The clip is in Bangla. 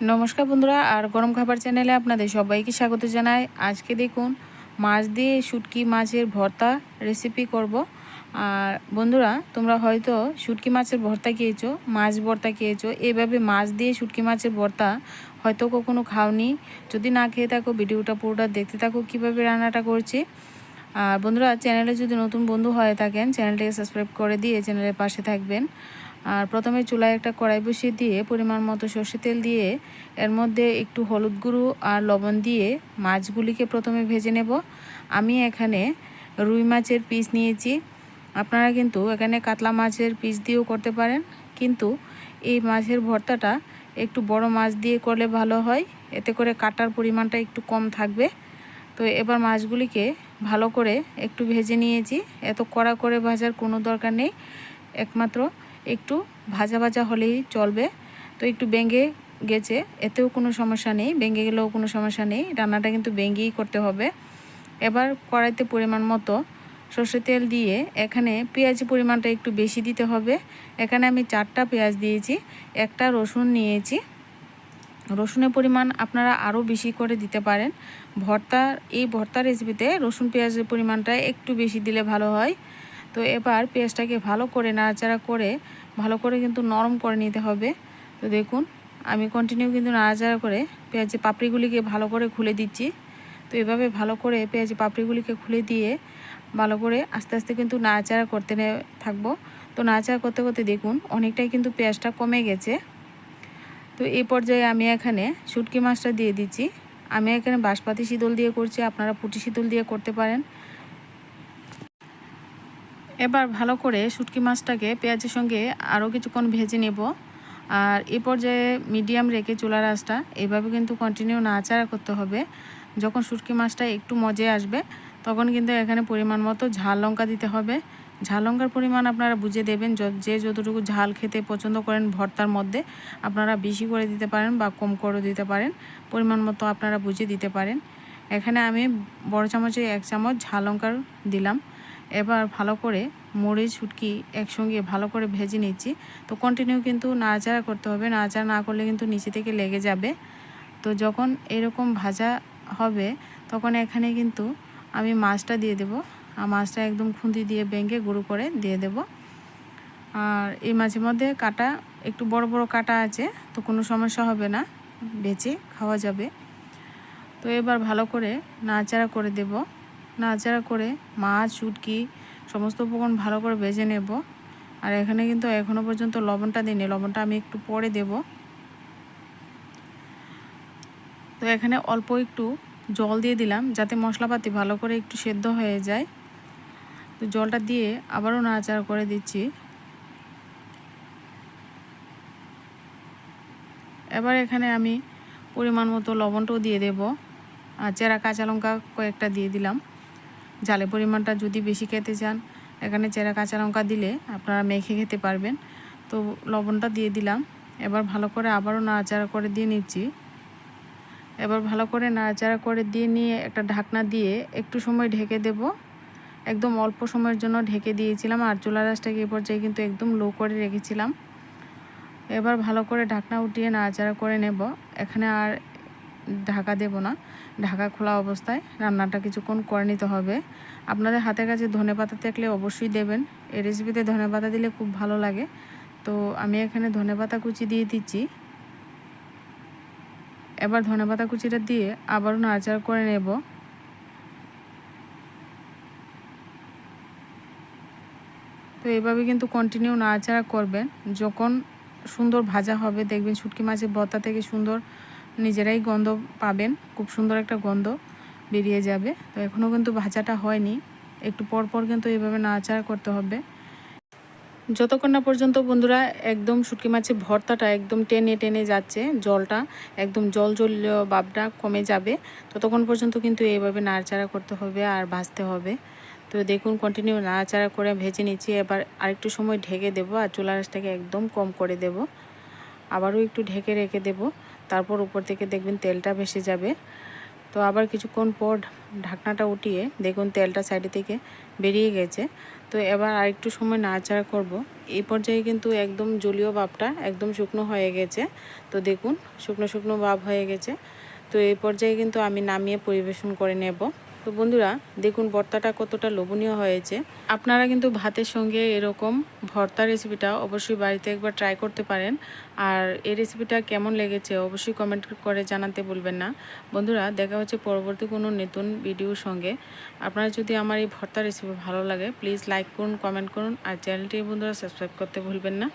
নমস্কার বন্ধুরা, আর গরম খাবার চ্যানেলে আপনাদের সবাইকে স্বাগত জানাই। আজকে দেখুন, মাছ দিয়ে শুটকি মাছের ভর্তা রেসিপি করব। আর বন্ধুরা, তোমরা হয়তো শুটকি মাছের ভর্তা খেয়েছো, মাছ ভর্তা খেয়েছো, এভাবে মাছ দিয়ে শুটকি মাছের ভর্তা হয়তো কখনো খাওনি। যদি না খেয়ে থাকো, ভিডিওটা পুরোটা দেখতে থাকো, কীভাবে রান্নাটা করছি। আর বন্ধুরা, চ্যানেলে যদি নতুন বন্ধু হয়ে থাকেন, চ্যানেলটাকে সাবস্ক্রাইব করে দিয়ে চ্যানেলের পাশে থাকবেন। আর প্রথমে চুলায় একটা কড়াই বসিয়ে দিয়ে পরিমাণ মতো সর্ষে তেল দিয়ে এর মধ্যে একটু হলুদ গুঁড়ো আর লবণ দিয়ে মাছগুলিকে প্রথমে ভেজে নেব। আমি এখানে রুই মাছের পিস নিয়েছি। আপনারা কিন্তু এখানে কাতলা মাছের পিস দিয়েও করতে পারেন। কিন্তু এই মাছের ভর্তাটা একটু বড় মাছ দিয়ে করলে ভালো হয়। এতে করে কাটার পরিমাণটা একটু কম থাকবে। তো এবার মাছগুলিকে ভালো করে একটু ভেজে নিয়েছি। এত কড়া করে ভাজার কোনো দরকার নেই। একমাত্র একটু ভাজা ভাজা হলেই চলবে। তো একটু বেঙ্গে গেছে, এতেও কোনো সমস্যা নেই। বেঙ্গে গেলেও কোনো সমস্যা নেই। রান্নাটা কিন্তু বেঙ্গেই করতে হবে। এবার কড়াইতে পরিমাণ মতো সর্ষে তেল দিয়ে এখানে পেঁয়াজের পরিমাণটা একটু বেশি দিতে হবে। এখানে আমি চারটা পেঁয়াজ দিয়েছি, একটা রসুন নিয়েছি। রসুনের পরিমাণ আপনারা আরও বেশি করে দিতে পারেন। ভর্তা এই ভর্তা রেসিপিতে রসুন পেঁয়াজের পরিমাণটা একটু বেশি দিলে ভালো হয়। তো এবার পেঁয়াজটাকে ভালো করে নাড়াচাড়া করে, ভালো করে কিন্তু নরম করে নিতে হবে। তো দেখুন, আমি কন্টিনিউ কিন্তু নাড়াচাড়া করে পেঁয়াজের পাপড়িগুলিকে ভালো করে খুলে দিচ্ছি। তো এভাবে ভালো করে পেঁয়াজের পাপড়িগুলিকে খুলে দিয়ে ভালো করে আস্তে আস্তে কিন্তু নাড়াচাড়া করতে থাকব। তো নাড়াচাড়া করতে করতে দেখুন, অনেকটাই কিন্তু পেঁয়াজটা কমে গেছে। তো এই পর্যায়ে আমি এখানে শুটকি মাছটা দিয়ে দিচ্ছি। আমি এখানে বাঁশপাতি শীতল দিয়ে করছি, আপনারা পুটি শীতল দিয়ে করতে পারেন। এবার ভালো করে শুটকি মাছটাকে পেঁয়াজের সঙ্গে আরও কিছুক্ষণ ভেজে নেব। আর এ পর্যায়ে মিডিয়াম রেখে চুলার আঁচটা, এভাবে কিন্তু কন্টিনিউ নাড়াচাড়া করতে হবে। যখন শুটকি মাছটা একটু মজে আসবে, তখন কিন্তু এখানে পরিমাণ মতো ঝাল লঙ্কা দিতে হবে। ঝাল লঙ্কার পরিমাণ আপনারা বুঝে দেবেন, যে যতটুকু ঝাল খেতে পছন্দ করেন ভর্তার মধ্যে, আপনারা বেশি করে দিতে পারেন বা কম করে দিতে পারেন, পরিমাণ মতো আপনারা বুঝে দিতে পারেন। এখানে আমি বড় চামচে এক চামচ ঝাল লঙ্কার দিলাম। এবার ভালো করে মরিচ ছুটকি একসঙ্গে ভালো করে ভেজে নিচ্ছি। তো কন্টিনিউ কিন্তু নাড়াচাড়া করতে হবে। নাড়াচাড়া না করলে কিন্তু নিচে থেকে লেগে যাবে। তো যখন এরকম ভাজা হবে, তখন এখানে কিন্তু আমি মাছটা দিয়ে দেব। আর মাছটা একদম খুন্তি দিয়ে বেঙ্গে গুঁড়ো করে দিয়ে দেব। আর এই মাঝে মধ্যে কাটা, একটু বড় বড় কাটা আছে, তো কোনো সমস্যা হবে না। বেচে খাওয়া যাবে। তো এবার ভালো করে নাড়াচাড়া করে দেব। নাড়াচাড়া করে মাছ চুটকি সমস্ত উপকরণ ভালো করে ভেজে নেব। আর এখানে কিন্তু এখনও পর্যন্ত লবণটা দিইনি, লবণটা আমি একটু পরে দেব। তো এখানে অল্প একটু জল দিয়ে দিলাম, যাতে মশলাপাতি ভালো করে একটু সেদ্ধ হয়ে যায়। তো জলটা দিয়ে আবারও নাড়াচাড়া করে দিচ্ছি। এবার এখানে আমি পরিমাণ মতো লবণটাও দিয়ে দেব। আর চেরা কাঁচা লঙ্কা কয়েকটা দিয়ে দিলাম। জালের পরিমাণটা যদি বেশি খেতে চান, এখানে চেরা কাঁচা লঙ্কা দিলে আপনারা মেখে খেতে পারবেন। তো লবণটা দিয়ে দিলাম। এবার ভালো করে আবারও নাড়াচাড়া করে দিয়ে নিচ্ছি। এবার ভালো করে নাড়াচাড়া করে দিয়ে নিয়ে একটা ঢাকনা দিয়ে একটু সময় ঢেকে দেব। একদম অল্প সময়ের জন্য ঢেকে দিয়েছিলাম আর চুলা রাসটাকে এ পর্যায়ে কিন্তু একদম লো করে রেখেছিলাম। এবার ভালো করে ঢাকনা উঠিয়ে নাড়াচাড়া করে নেব। এখানে আর ঢাকা দেব না। ঢাকা খোলা অবস্থায় রান্নাটা কিছুক্ষণ করে নিতে হবে। আপনাদের হাতের কাছে ধনে পাতা থাকলে অবশ্যই দেবেন। এই রেসিপিতে ধনে পাতা দিলে খুব ভালো লাগে। তো আমি এখানে ধনে পাতা কুচি দিয়ে দিচ্ছি। এবার ধনে পাতা কুচিটা দিয়ে আবারও নাড়াচাড়া করে নেব। তো এভাবে কিন্তু কন্টিনিউ নাড়াচাড়া করবেন। যখন সুন্দর ভাজা হবে, দেখবেন শুটকি মাছের ভর্তা থেকে সুন্দর নিজেরাই গন্ধ পাবেন। খুব সুন্দর একটা গন্ধ বেরিয়ে যাবে। তো এখনও কিন্তু ভাজাটা হয়নি। একটু পর পর কিন্তু এইভাবে নাড়াচাড়া করতে হবে। যতক্ষণ না পর্যন্ত বন্ধুরা একদম শুটকি মাছের ভর্তাটা একদম টেনে টেনে যাচ্ছে, জলটা একদম জল জল বাবটা কমে যাবে, ততক্ষণ পর্যন্ত কিন্তু এইভাবে নাড়াচাড়া করতে হবে আর ভাজতে হবে। তো দেখুন কন্টিনিউ নাড়াচাড়া করে ভেজে নিচ্ছি। এবার আরেকটু সময় ঢেকে দেব আর চুলা একদম কম করে দেব। আবারও একটু ঢেকে রেখে দেব। তারপর উপর থেকে দেখবেন তেলটা ভেসে যাবে। তো আবার কিছুক্ষণ পর ঢাকনাটা উঠিয়ে দেখুন তেলটা সাইডে থেকে বেরিয়ে গেছে। তো এবার আর একটু সময় নাড়াচাড়া করব। এই পর্যায়ে কিন্তু একদম জলীয় ভাবটা একদম শুকনো হয়ে গেছে। তো দেখুন শুকনো শুকনো ভাব হয়ে গেছে। তো এই পর্যায়ে কিন্তু আমি নামিয়ে পরিবেশন করে নেব। তো বন্ধুরা, দেখুন ভর্তাটা কতটা লোভনীয় হয়েছে। আপনারা কিন্তু ভাতের সঙ্গে এরকম ভর্তা রেসিপিটা অবশ্যই বাড়িতে একবার ট্রাই করতে পারেন। আর এই রেসিপিটা কেমন লেগেছে অবশ্যই কমেন্ট করে জানাতে বলবেন না। বন্ধুরা, দেখা হচ্ছে পরবর্তী কোনো নতুন ভিডিওর সঙ্গে। আপনারা যদি আমার এই ভর্তা রেসিপি ভালো লাগে প্লিজ লাইক করুন কমেন্ট করুন, আর চ্যানেলটি বন্ধুরা সাবস্ক্রাইব করতে ভুলবেন না।